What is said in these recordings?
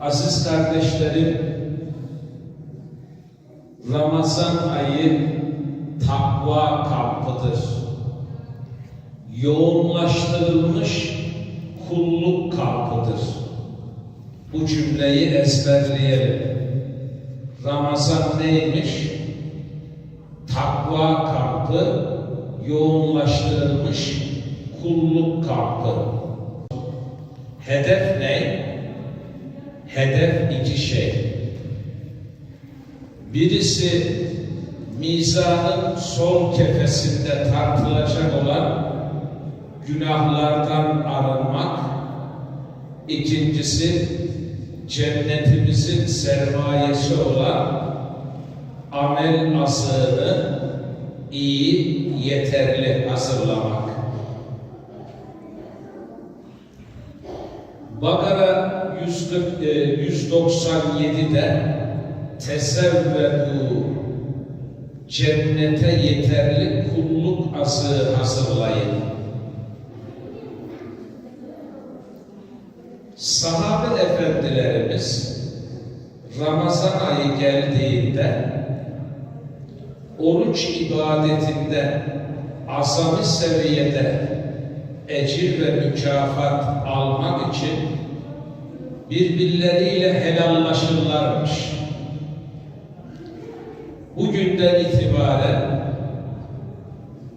Aziz kardeşlerim, Ramazan ayı takva kampıdır. Yoğunlaştırılmış kulluk kampıdır. Bu cümleyi ezberleyelim. Ramazan neymiş? Takva kampı, yoğunlaştırılmış kulluk kampı. Hedef ne? Hedef iki şey. Birisi mizanın sol kefesinde tartılacak olan günahlardan arınmak. İkincisi cennetimizin sermayesi olan amel asığını iyi, yeterli hazırlamak. Bakara 140, e, 197'de tesevvedu cennete yeterli kulluk azığı hazırlayın. Sahabe efendilerimiz Ramazan ayı geldiğinde oruç ibadetinde azami seviyede ecir ve mükafat almak için birbirleriyle helallaşırlarmış. Bugünden itibaren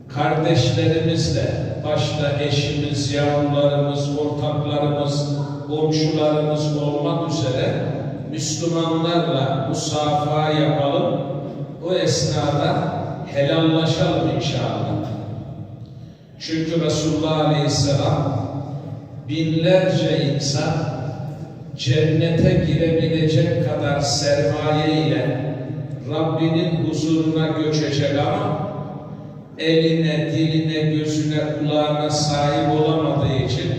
kardeşlerimizle, başta eşimiz, yavrularımız, ortaklarımız, komşularımız olmak üzere Müslümanlarla musafaha yapalım. O esnada helallaşalım inşallah. Çünkü Resulullah Aleyhisselam binlerce insan cennete girebilecek kadar sermaye ile Rabbinin huzuruna göçecek ama eline, diline, gözüne, kulağına sahip olamadığı için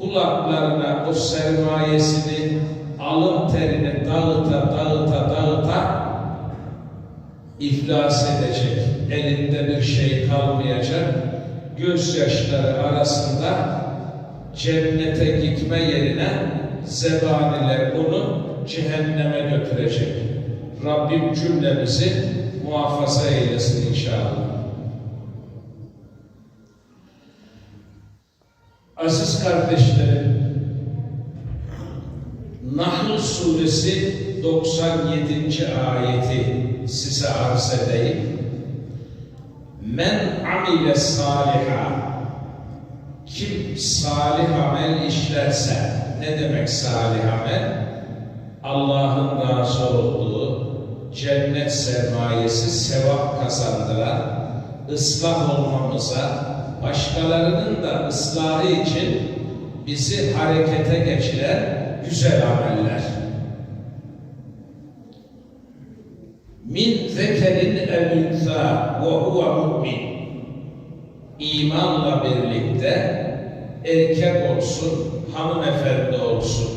kulaklarına o sermayesini alın terini dağıta dağıta dağıta iflas edecek. Elinde bir şey kalmayacak. Gözyaşları arasında cennete gitme yerine zebaniler onu cehenneme götürecek. Rabbim cümlemizi muhafaza eylesin inşallah. Aziz kardeşlerim, Nahl suresi 97. ayeti size arz edeyim. Men amile saliha kim salih amel işlerse ne demek salih amel? Allah'ın razı olduğu cennet sermayesi sevap kazandıran ıslah olmamıza başkalarının da ıslahı için bizi harekete geçiren güzel ameller. Min zekerin ev üntha ve huve mu'min. İmanla birlikte erkek olsun, hanımefendi olsun.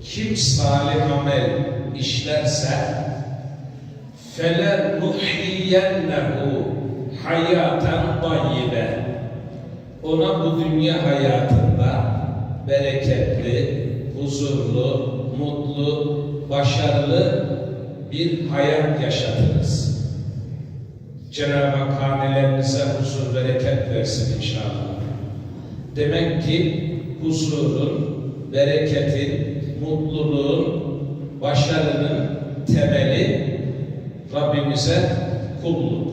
Kim salih amel işlerse fele nuhyiyennehu hayaten tayyibe ona bu dünya hayatında bereketli, huzurlu, mutlu, başarılı bir hayat yaşatırız. Cenab-ı Hak hanelerinize huzur, bereket versin inşallah. Demek ki huzurun, bereketin, mutluluğun, başarının temeli Rabbimize kulluk.